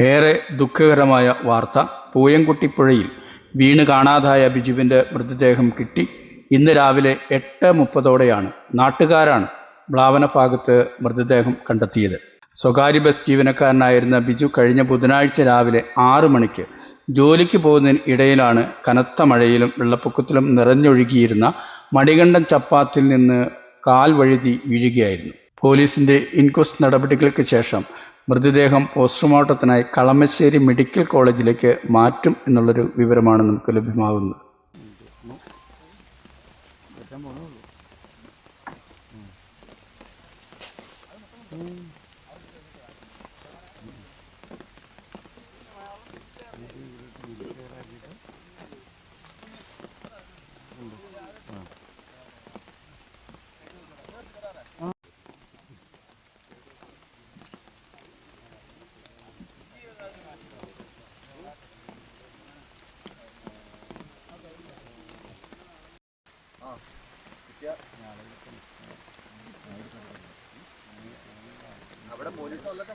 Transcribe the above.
ഏറെ ദുഃഖകരമായ വാർത്ത. പൂയംകുട്ടിപ്പുഴയിൽ വീണ് കാണാതായ ബിജുവിന്റെ മൃതദേഹം കിട്ടി. ഇന്ന് രാവിലെ എട്ട് മുപ്പതോടെയാണ് നാട്ടുകാരാണ് ബ്ലാവന ഭാഗത്ത് മൃതദേഹം കണ്ടെത്തിയത്. സ്വകാര്യ ബസ് ജീവനക്കാരനായിരുന്ന ബിജു കഴിഞ്ഞ ബുധനാഴ്ച രാവിലെ ആറു മണിക്ക് ജോലിക്ക് പോകുന്നതിന് ഇടയിലാണ് കനത്ത മഴയിലും വെള്ളപ്പൊക്കത്തിലും നിറഞ്ഞൊഴുകിയിരുന്ന മണികണ്ഠൻ ചപ്പാത്തിൽ നിന്ന് കാൽ വഴുതി വീഴുകയായിരുന്നു. പോലീസിന്റെ ഇൻക്വസ്റ്റ് നടപടികൾക്ക് ശേഷം മൃതദേഹം പോസ്റ്റ്മോർട്ടത്തിനായി കളമശ്ശേരി മെഡിക്കൽ കോളേജിലേക്ക് മാറ്റും എന്നുള്ളൊരു വിവരമാണ് നമുക്ക് ലഭ്യമാകുന്നത്. അവിടെ പോലീസ് വന്നിട്ട് പോകാൻ പറ്റുള്ളൂ